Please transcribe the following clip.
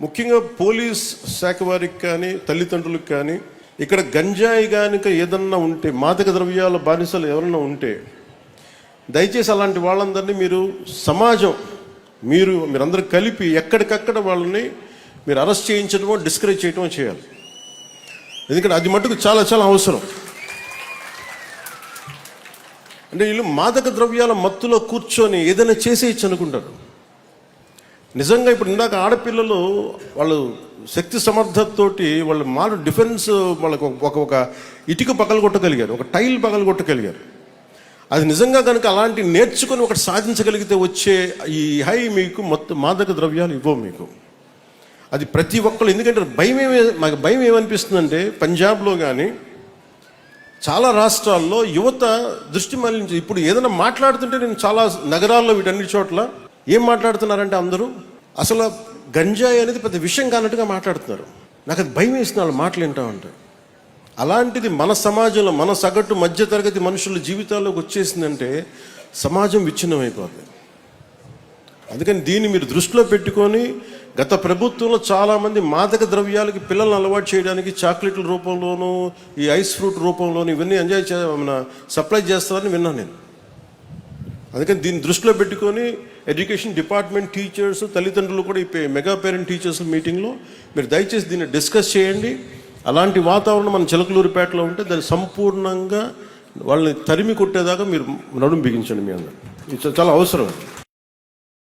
ముఖ్యంగా పోలీస్ శాఖ వారికి కానీ తల్లిదండ్రులకు కానీ ఇక్కడ గంజాయి కనుక ఏదన్నా ఉంటే మాదక ద్రవ్యాల బానిసలు ఎవరన్నా ఉంటే దయచేసి అలాంటి వాళ్ళందరినీ మీరు సమాజం మీరు మీరందరూ కలిపి ఎక్కడికక్కడ వాళ్ళని మీరు అరెస్ట్ చేయించడమో డిస్కరేజ్ చేయడమో చేయాలి. ఎందుకంటే అది మటుకు చాలా చాలా అవసరం. అంటే వీళ్ళు మాదక ద్రవ్యాల మత్తులో కూర్చొని ఏదైనా చేసేయచ్చు అనుకుంటారు. నిజంగా ఇప్పుడు ఇందాక ఆడపిల్లలు వాళ్ళు శక్తి సమర్థతతోటి వాళ్ళు మాట డిఫెన్స్ వాళ్ళకు ఒక ఒక ఇటుక పగలు కొట్టగలిగారు ఒక టైల్ పగలు కొట్టగలిగారు. అది నిజంగా కనుక అలాంటి నేర్చుకొని ఒకటి సాధించగలిగితే వచ్చే ఈ హై మీకు మొత్తం మాదక ద్రవ్యాలు ఇవ్వవు మీకు. అది ప్రతి ఒక్కళ్ళు ఎందుకంటే భయం ఏమే మాకు భయం ఏమనిపిస్తుందంటే పంజాబ్లో కానీ చాలా రాష్ట్రాల్లో యువత దృష్టి మళ్ళించి ఇప్పుడు ఏదైనా మాట్లాడుతుంటే నేను చాలా నగరాల్లో వీటన్ని చోట్ల ఏం మాట్లాడుతున్నారంటే అందరూ? అసలు గంజాయి అనేది పెద్ద విషయం కానట్టుగా మాట్లాడుతున్నారు. నాకు అది భయం వేసిన వాళ్ళు మాటలు వింటా ఉంటే అలాంటిది మన సమాజంలో మన సగటు మధ్యతరగతి మనుషుల జీవితాల్లోకి వచ్చేసిందంటే సమాజం విచ్ఛిన్నమైపోతుంది అందుకని దీన్ని మీరు దృష్టిలో పెట్టుకొని గత ప్రభుత్వంలో చాలామంది మాదక ద్రవ్యాలకి పిల్లల్ని అలవాటు చేయడానికి చాక్లెట్ల రూపంలోనూ ఈ ఐస్ ఫ్రూట్ రూపంలోనూ ఇవన్నీ ఎంజాయ్ చే సప్లై చేస్తారని విన్నాను నేను. అందుకని దీన్ని దృష్టిలో పెట్టుకొని ఎడ్యుకేషన్ డిపార్ట్మెంట్ టీచర్స్ తల్లిదండ్రులు కూడా ఈ మెగా పేరెంట్ టీచర్స్ మీటింగ్లో మీరు దయచేసి దీన్ని డిస్కస్ చేయండి. అలాంటి వాతావరణం మన చిలకలూరిపేటలో ఉంటే దాన్ని సంపూర్ణంగా వాళ్ళని తరిమి కొట్టేదాకా మీరు నడుము బిగించండి మీ అందరు. ఇది చాలా అవసరం.